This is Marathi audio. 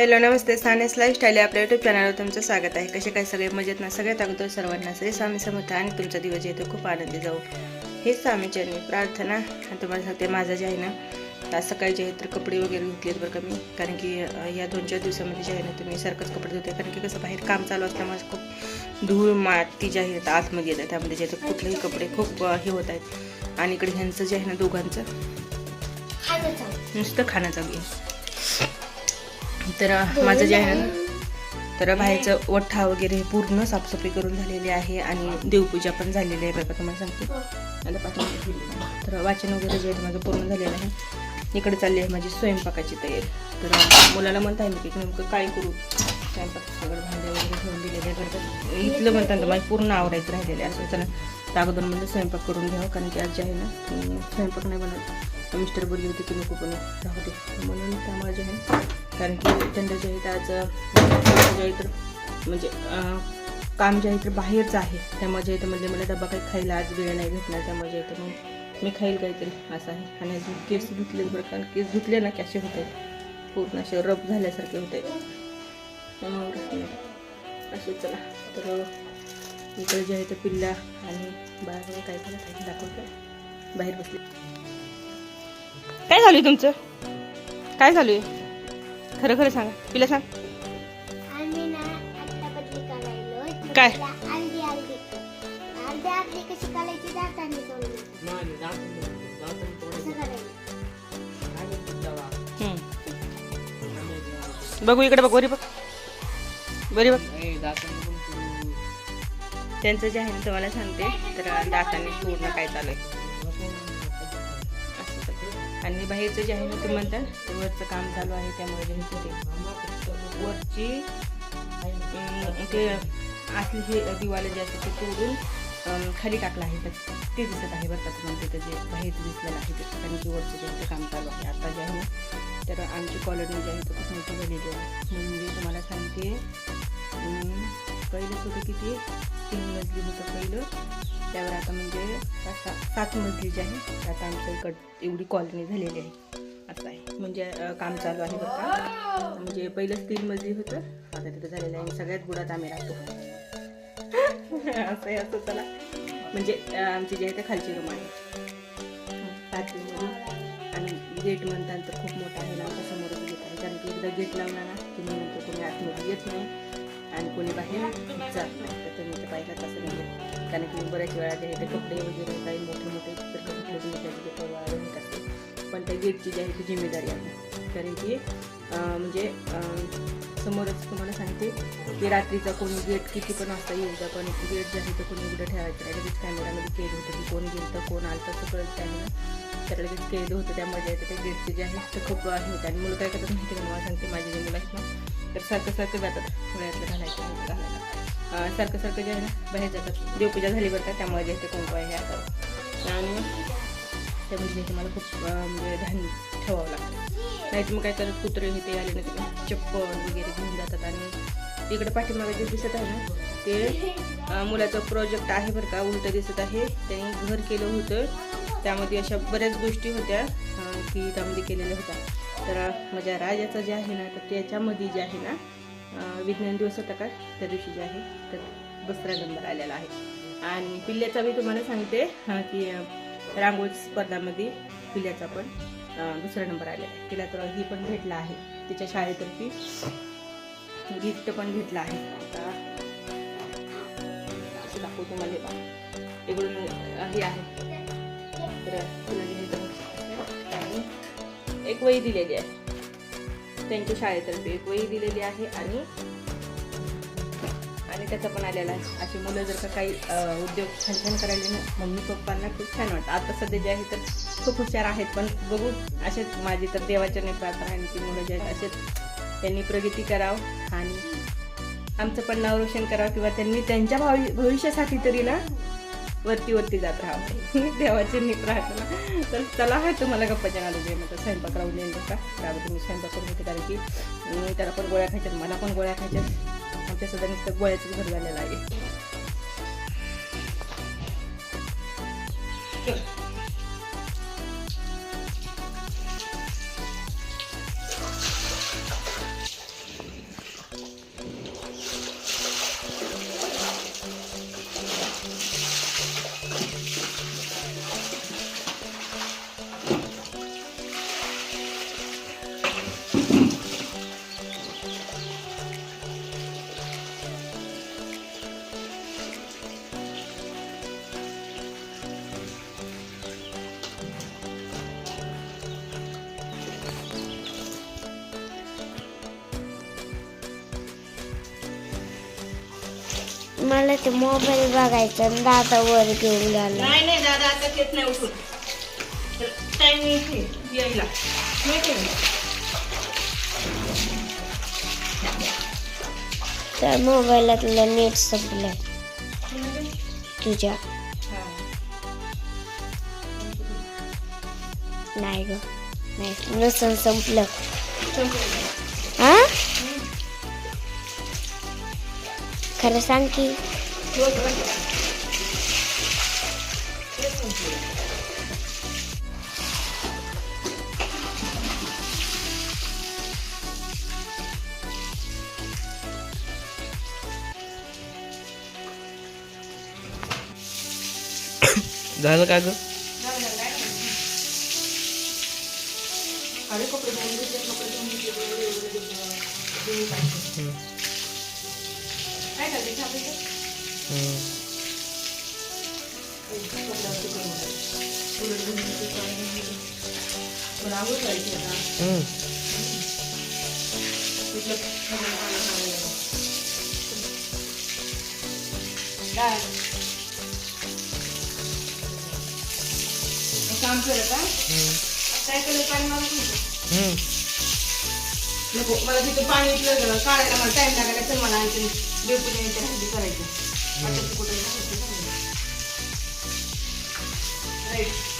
हॅलो नमस्ते. सानेस लाईफस्टाईल आपल्या यूट्यूब चॅनलवर तुमचं स्वागत आहे. कसे काय सगळे? मजेत ना? सगळ्यात अगोदर सर्वांना श्री स्वामी समर्थ आणि तुमचा दिवस येतो. खूप आनंदी जाऊ. हेच स्वामीचरणी प्रार्थना. आणि तुम्हाला सांगते माझं जे आहे ना आज सकाळी जे आहे तर कपडे वगैरे धुतलेत बरं का मी. कारण की या दोन चार दिवसामध्ये जे आहे ना तुम्ही सारखंच कपडे धुते कारण की कसं बाहेर काम चालू असल्यामुळे खूप धूळ माती जे आहे तर आतमध्ये येतात. त्यामध्ये जे आहे तर कुठलेही कपडे खूप हे होत आहेत. आणि इकडे ह्यांचं जे आहे ना दोघांचं. नुसतं खाणं चालू आहे. तर माझं जे आहे ना तर बाहेरचं वठ्ठा वगैरे पूर्ण साफसफाई करून झालेली आहे आणि देवपूजा पण झालेली आहे. बघा तुम्हाला सांगते. आता पाठवते तर वाचन वगैरे जे आहे माझं पूर्ण झालेलं आहे. इकडे चालली आहे माझी स्वयंपाकाची तयारी. तर मुलाला म्हणता मी की नेमकं काय करू? स्वयंपाक सगळं भांडे वगैरे ठेवून दिलेले आहे. बरं इथलं म्हणतात माझी पूर्ण आवरायचं राहिलेलं असं चला अगोदर म्हणजे स्वयंपाक करून घ्यावं कारण की आज जे आहे ना स्वयंपाक नाही बनत. मिस्टर बोलले होते की नको पण राहू दे. म्हणून त्यामुळे जे आहे कारण की थंड जे आहे त्याचं आज जे तर म्हणजे, म्हणजे काम जे आहे तर बाहेरचं आहे त्यामुळे जे आहे म्हणजे मला डबा काही खायला आज वेळ नाही भेटणार त्यामुळे जे तर मग मी खाईल काहीतरी असं आहे. आणि अजून केस धुतले बरं कारण केस धुतले ना की असे होते. पूर्ण असे रब झाल्यासारखे होते. त्यामुळे असे चला. तर इकडे जे आहे तर पिल्ला आणि बाहेर काय झालं काही दाखवतो. बाहेर बसले. काय झालं आहे तुमचं? काय झालं आहे खरं खरं सांगा. पिला सांग. आम्ही ना आत्ता बदली करायलो काय? कशी दाताने असं करायचं. हम्म. बघू इकडे बघ वरी बघ. बरी बघ. त्यांचं जे आहे ना तुम्हाला सांगते. तर दाताने पूर्ण काय चालू आहे. आणि बाहेरचं जे आहे ना ते म्हणतात ते वरचं काम चालू आहे त्यामुळे जे आहे वरची अं, ते आतली जे दिवाला जे असते ते तोडून खाली टाकलं आहे. तर ते दिसत आहे बरं का तुम्हाला तिथं जे बाहेर दिसलेलं आहे ते. कारण की वरचं जे आहे ते काम चालू आहे. आता जे आहे ना तर आमची कॉलनी जी आहे तो खूप मोठी झालेली आहे. म्हणजे तुम्हाला सांगते पहिलंच होतं किती? तीन मजली होतं पहिलं. त्यावर आता म्हणजे पाच सात मजली जी आहे आता आमच्या इकड एवढी कॉलनी झालेली आहे. असं आहे. म्हणजे काम चालू आहे बघा. म्हणजे पहिलंच तीन मजली होतं आता तिथं झालेलं आहे. आणि सगळ्यात बुडात आम्ही राहतो. असं आहे असं चला. म्हणजे आमची जी आहे ते खालची रूम आहे. पाचवीमध्ये आणि गेट म्हणतात तर खूप मोठा आहे ना समोरच गेट आहे. कारण की एकदा गेट लावला ना की म्हणतो कोणी आतमध्ये येत नाही. आणि कोणी बाहेर जात नाही तर तुम्ही ते पाहिलं तसं नाही कारण की बऱ्याच वेळा जे आहे ते कपडे वगैरे काही मोठे मोठे तर कपडे धुण्याचे ते असते पण त्या गेटची जी आहे ती जिम्मेदारी आहे. कारण की म्हणजे समोरच तुम्हाला सांगते की रात्रीचा कोणी गेट किती पण असता येऊ द्या पण गेट जे आहे ते कोणी उघडं ठेवायचं नाही. लगेच कॅमेरामध्ये केलं होतं की कोण गेलं तर कोण आलं तर सगळं कॅमेरा तर लगेच केलं होतं त्यामध्ये जे ते गेटचे जे आहे ते खूप हे होते. आणि मुलं काय करतात माहिती का? मला सांगते माझी जे मुलं आहेत ना तर सारखं सारखं जातात. पुण्यातलं घालायचं घालायला. सारखं सारखं जे आहे ना बाहेर जातात. देवपूजा झाली बरं का त्यामुळे जे आहे ते कुंकू आहे हे आता. आणि त्यामध्ये जे मला खूप म्हणजे ध्यान ठेवावं लागतं. नाही तर मग काय करत कुत्रे हे ते आले ना तिकडे चप्पल वगैरे घेऊन जातात. आणि इकडे पाठीमागे जे दिसत आहे ना ते मुलाचं प्रोजेक्ट आहे बरं का उलटं दिसत आहे. त्यांनी घर केलं होतं. त्यामध्ये अशा बऱ्याच गोष्टी होत्या की त्यामध्ये केलेल्या होत्या. तर माझ्या राजाचं जे आहे ना तर त्याच्यामध्ये जे आहे ना विज्ञान दिवस होता का? त्या दिवशी जे आहे तर दुसरा नंबर आलेला आहे. आणि पिल्ल्याचा मी तुम्हाला सांगते की रांगोळी स्पर्धामध्ये पिल्ल्याचा पण दुसरा नंबर आलेला आहे. तिला तर ही पण भेटला आहे. तिच्या शाळेतर्फे गिफ्ट पण भेटला आहे. आता असं दाखवतो मला हे इकडून हे आहे. तर तुला एक वही दिलेली आहे. त्यांच्या शाळेतर्फे. एक वही दिलेली आहे आणि आणि त्याचा पण आलेला आहे. अशी मुलं जर का काही उद्योग छान छान करायला ना मम्मी पप्पांना खूप छान वाटतं. आता सध्या जे आहे तर खूप हुशार आहेत पण बघू असेच माझी तर देवाच्या नाही प्रार्थना आणि ती मुलं जे आहेत असेच त्यांनी प्रगती करावं आणि आमचं पण नाव रोशन करावं किंवा त्यांनी त्यांच्या भावी भविष्यासाठी तरी ना वरती वरती जात राहावं देवाची मी प्रार्थना तर चला हा तुम्हाला गप्पाच्या नादू दे म्हणजे स्वयंपाक राहू देईन कसा त्यावर तुम्ही स्वयंपाक करून घेते कारण की त्याला पण गोळ्या खायच्यात मला पण गोळ्या खायच्यात. आमच्या सध्या नुसतं गोळ्याचंच घर झालेलं आहे. मला ते मोबाईल बघायचा दादा वर घेऊन गेला नाही नाही दादा आता येत नाही उठून. टाइम यायला. माहिती आहे ना? त्या मोबाईलातलं नेट संपलं. तुझ्या. हा. नाही ग. नाही नसन संपलं. खरं सांग की. झालं का ग अरे कपडे धुवून घेतले, कपडे धुवून घेतले, एवढे, एवढे, एवढे, धुवून टाकले. काय करते, चहा पिते? कपड्यावरती करून टाक. उलट धुवून घेते, काढून घेते. मला आंघोळ करायची आहे आता. तिथलं खाली पाणी घालायला. काय? एक काम कर का काय केलं पाणी मारून घेतो नको मला तिथे पाणी काढायला मला टाइम लागायला तर मला आणखी डेपुटी यांच्या हल्ली करायचं. कुठे राईट